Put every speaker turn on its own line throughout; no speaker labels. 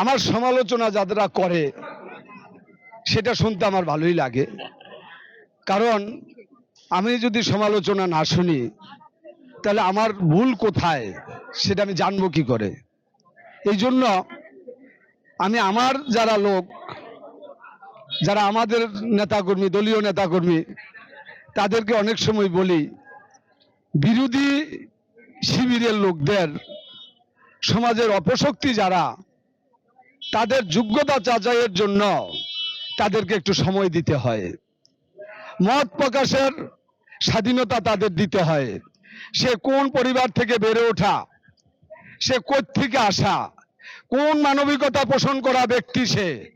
আমার সমালোচনা যারা করে, সেটা শুনতে আমার ভালোই লাগে। কারণ আমি যদি সমালোচনা না শুনি, তাহলে আমার ভুল কোথায়, সেটা আমি জানব কি করে? এই জন্য আমি আমার যারা লোক, যারা আমাদের নেতাকর্মী, দলীয় নেতাকর্মী, তাদেরকে অনেক সময় বলি, বিরোধী শিবিরের লোকদের, সমাজের অপশক্তি যারা তাদের যোগ্যতা যাচাইয়ের জন্য তাদেরকে একটু সময় দিতে হয়। মত প্রকাশের স্বাধীনতা তাদের দিতে হয়। সে কোন পরিবার থেকে বেড়ে ওঠা? সে থেকে আসা? কোন মানবিকতা পোষণ করা ব্যক্তি সে?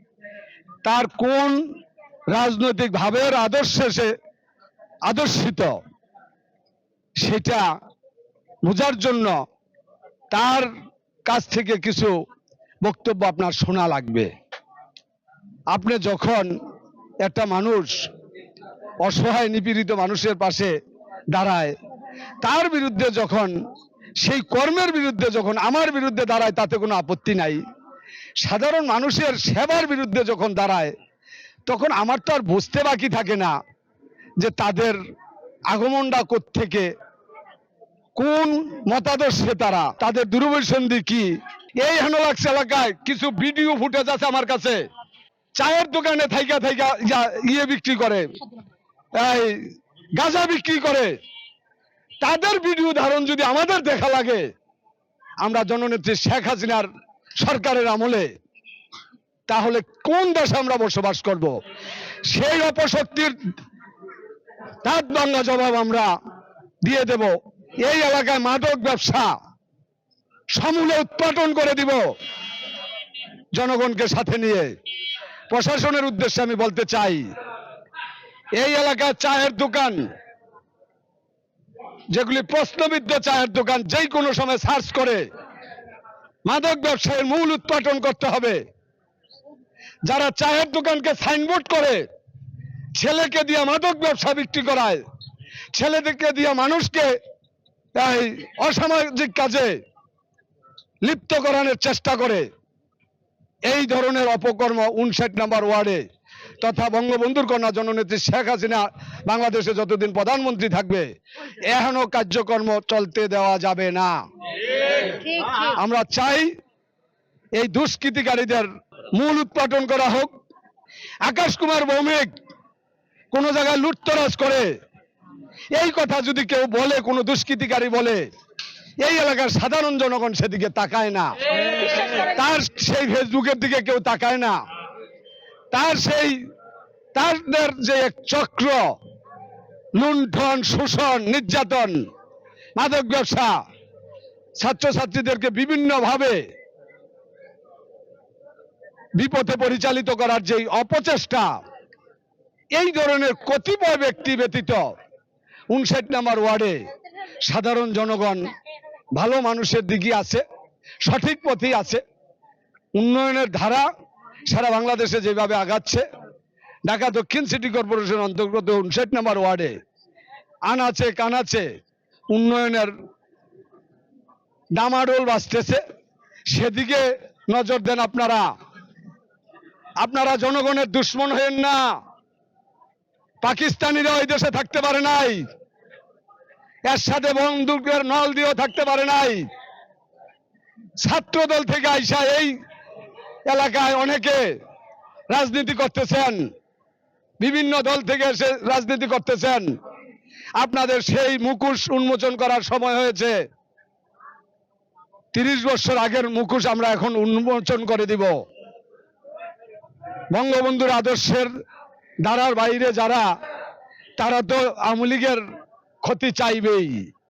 তার কোন রাজনৈতিক ভাবের আদর্শে সে আদর্শিত? সেটা বোঝার জন্য তার কাছ থেকে কিছু বক্তব্য আপনার শোনা লাগবে। আপনি যখন একটা মানুষ অসহায়, নিপীড়িত মানুষের পাশে দাঁড়ায়, তার বিরুদ্ধে যখন, সেই কর্মের বিরুদ্ধে যখন, আমার বিরুদ্ধে দাঁড়ায়, তাতে কোনো আপত্তি নাই। সাধারণ মানুষের সেবার বিরুদ্ধে যখন দাঁড়ায়, তখন আমার তো আর বুঝতে বাকি থাকে না যে তাদের আগমনটা থেকে কোন মতাদর্শে তারা, তাদের দূরবৈসন্ধি কি এই হেনলাক্স এলাকায় কিছু ভিডিও ফুটেজ আছে আমার কাছে। চায়ের দোকানে থাইকা থাইকা ইয়া- বিক্রি করে। এই গাঁজা বিক্রি করে। তাদের ভিডিও ধারণ যদি আমাদের দেখা লাগে, আমরা জননেত্রী শেখ হাসিনার সরকারের আমলে, তাহলে কোন দেশে আমরা বসবাস করব? সেই অপশক্তির তার বাংলা জবাব আমরা দিয়ে দেব। এই এলাকায় মাদক ব্যবসা সমূলে উৎপাদন করে দিব জনগণকে সাথে নিয়ে। প্রশাসনের উদ্দেশ্যে আমি বলতে চাই, এই এলাকার চায়ের দোকান, যেগুলি প্রশ্নবিদ্ধ চায়ের দোকান, যেই কোনো সময় সার্চ করে মাদক ব্যবসায়ের মূল উৎপাদন করতে হবে। যারা চায়ের দোকানকে সাইনবোর্ড করে, ছেলেকে দিয়ে মাদক ব্যবসা বিক্রি করায়, ছেলেদেরকে দিয়ে মানুষকে এই অসামাজিক কাজে লিপ্ত করানোর চেষ্টা করে। এই ধরনের অপকর্ম উনষাট নাম্বার ওয়ার্ডে তথা বঙ্গবন্ধুর কন্যা জননেত্রী শেখ হাসিনা বাংলাদেশে যতদিন প্রধানমন্ত্রী থাকবে, এখনও কার্যকর্ম চলতে দেওয়া যাবে না। আমরা চাই এই দুষ্কৃতিকারীদের মূল উৎপাদন করা হোক। আকাশ কুমার ভৌমিক কোন জায়গায় লুটতরাজ করে। এই কথা যদি কেউ বলে, কোনো দুষ্কৃতিকারী বলে এই এলাকার সাধারণ জনগণ সেদিকে তাকায় না। তার সেই ফেসবুকের দিকে কেউ তাকায় না। তার সেই তাদের যে এক চক্র, লুণ্ঠন, শোষণ, নির্যাতন, মাদক ব্যবসা, ছাত্রছাত্রীদেরকে বিভিন্নভাবে বিপথে পরিচালিত করার যে অপচেষ্টা, এই ধরনের কতিপয় ব্যক্তি ব্যতীত উনষাট নাম্বার ওয়ার্ডে সাধারণ জনগণ ভালো মানুষের দিকে আছে, সঠিক পথেই আছে। উন্নয়নের ধারা সারা বাংলাদেশে যেভাবে আগাচ্ছে, ঢাকা দক্ষিণ সিটি কর্পোরেশন অন্তর্গত উনষাট নাম্বার ওয়ার্ডে আনাচে কানাচে উন্নয়নের ডামাডোল বাঁচতেছে সেদিকে নজর দেন আপনারা। আপনারা জনগণের দুশ্মন হয়েন না। পাকিস্তানিরা ওই দেশে থাকতে পারে নাই। এর সাথে বন্দুকের নল দিয়েও থাকতে পারে নাই। ছাত্র দল থেকে আইসা এই এলাকায় অনেকে রাজনীতি করতেছেন। বিভিন্ন দল থেকে এসে রাজনীতি করতেছেন। আপনাদের সেই মুখোশ উন্মোচন করার সময় হয়েছে। তিরিশ বছর আগের মুখোশ আমরা এখন উন্মোচন করে দিব। বঙ্গবন্ধুর আদর্শের ধারার বাইরে যারা, তারা তো আওয়ামী লীগের ক্ষতি চাইবেই।